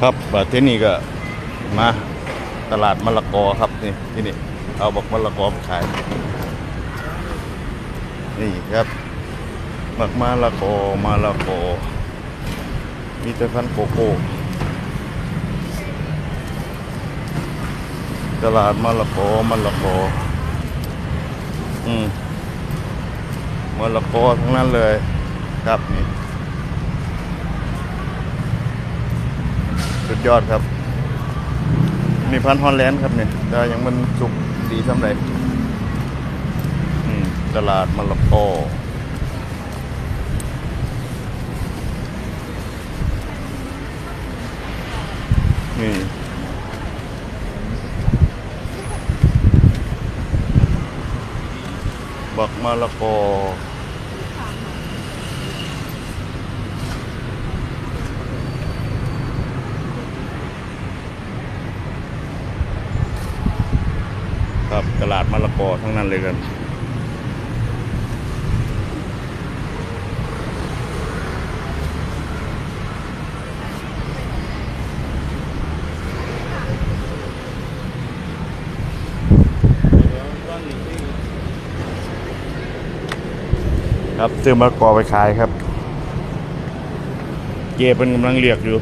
ครับบัดที่นี่ก็มาตลาดมะละกอครับนี่ที่นี่เอาบอกมะละกอขาย นี่ครับบักมะละกอมะละกอมีแต่พันโกโก้ตลาดมะละกอมะละกออืมมะละกอทั้งนั้นเลย ครับนี่ ดยอดครับมีพันธุ์ฮอลแลนด์ครับเนี่ยแต่ยังมันสุกดีสำไรตลาดมะละกอนี่บักมะละกอ ครับตลาดมะละกอทั้งนั้นเลยกันครับซื้อมะละกอไปขายครับ เจเป็นกำลังเรียกอยู่